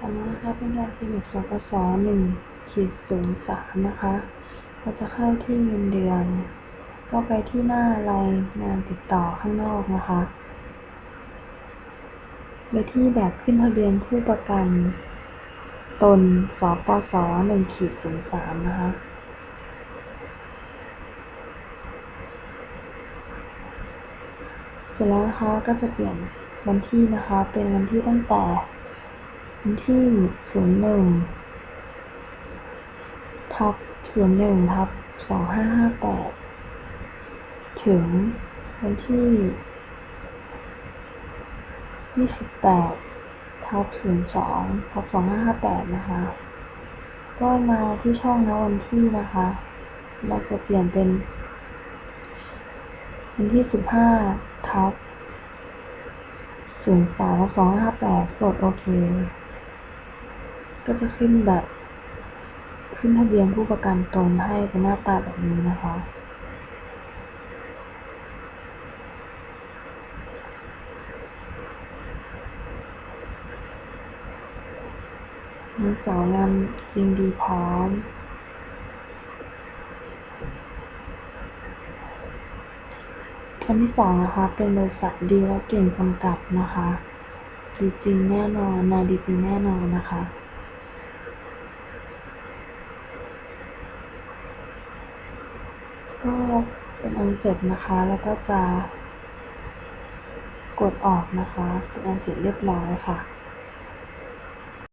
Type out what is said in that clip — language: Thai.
อันนี้นะคะเป็นงานสมุดสกสหนึ่งขีดศูนย์สามนะคะเราจะเข้าที่เงินเดือน ก็ไปที่หน้ารายงานติดต่อข้างนอกนะคะไปที่แบบขึ้นทะเบียนผู้ประกัน ตนสปสหนึ่งขีดศูนย์สามนะคะเสร็จแล้วนะคะก็จะเปลี่ยนวันที่นะคะ เป็นวันที่ตั้งแต่ นที่ศูนย์หนึ่งทับศูนย์หนึ่งทับสองห้าห้าแปดถึงวันที่ยี่สิบแปดทับศูนย์สองทับสองห้าห้าแปดนะคะ ก็มาที่ช่องนะวันที่นะคะ เราจะเปลี่ยนเป็น วันที่สิบห้าทับศูนย์สามสองห้าแปดกดโอเค ก็จะขึ้นแบบขึ้นทะเบียนผู้ประกันตนให้เป็นหน้าตาแบบนี้นะคะ มีสองงานยิงดีพร้อม อันที่สองนะคะ เป็นบริษัทดีและเก่งจำกัดนะคะ ดีจริงแน่นอน นายดีจริงแน่นอนนะคะ ก็เป็นอันเสร็จนะคะ แล้วก็จะกดออกนะคะเป็นอันเสร็จเรียบร้อยค่ะ